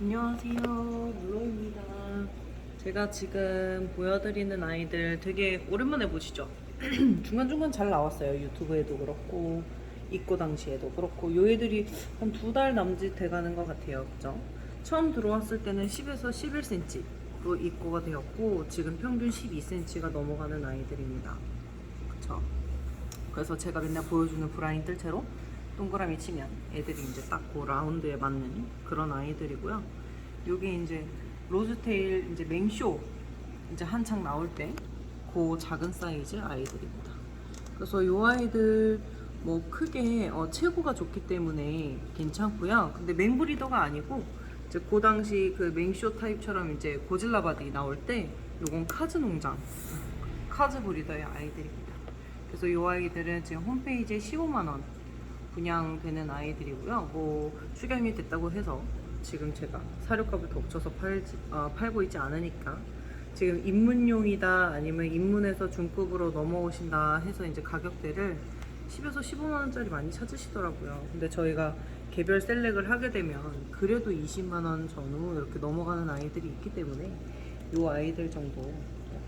안녕하세요. 물로입니다. 제가 지금 보여드리는 아이들 되게 오랜만에 보시죠? 중간중간 잘 나왔어요. 유튜브에도 그렇고, 입고 당시에도 그렇고, 요 애들이 한 두 달 남짓 돼가는 것 같아요. 그죠? 처음 들어왔을 때는 10에서 11cm로 입고가 되었고, 지금 평균 12cm가 넘어가는 아이들입니다. 그쵸? 그래서 제가 맨날 보여주는 브라인들 채로 동그라미 치면 애들이 이제 딱 그 라운드에 맞는 그런 아이들이고요. 요게 이제 로즈테일 이제 맹쇼 이제 한창 나올 때 그 작은 사이즈 아이들입니다. 그래서 요 아이들 뭐 크게 어, 체구가 좋기 때문에 괜찮고요. 근데 맹브리더가 아니고 이제 그 당시 그 맹쇼 타입처럼 이제 고질라 바디 나올 때 요건 카즈 농장 카즈 브리더의 아이들입니다. 그래서 이 아이들은 지금 홈페이지에 15만 원 분양되는 아이들이고요. 뭐 출견이 됐다고 해서 지금 제가 사료값을 덮쳐서 팔지, 아, 팔고 있지 않으니까 지금 입문용이다 아니면 입문해서 중급으로 넘어오신다 해서 이제 가격대를 10에서 15만 원짜리 많이 찾으시더라고요. 근데 저희가 개별 셀렉을 하게 되면 그래도 20만 원 전후 이렇게 넘어가는 아이들이 있기 때문에 이 아이들 정도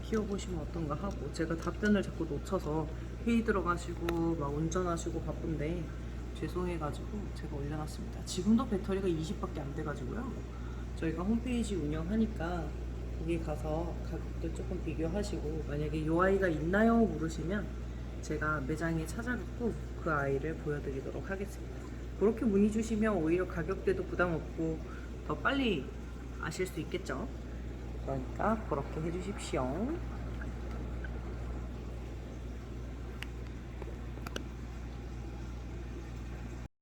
키워보시면 어떤가 하고 제가 답변을 자꾸 놓쳐서 회의 들어가시고 막 운전하시고 바쁜데 죄송해가지고 제가 올려놨습니다. 지금도 배터리가 20밖에 안 돼가지고요. 저희가 홈페이지 운영하니까 거기 가서 가격들 조금 비교하시고 만약에 이 아이가 있나요? 물으시면 제가 매장에 찾아뵙고 그 아이를 보여드리도록 하겠습니다. 그렇게 문의 주시면 오히려 가격대도 부담 없고 더 빨리 아실 수 있겠죠. 그러니까 그렇게 해주십시오.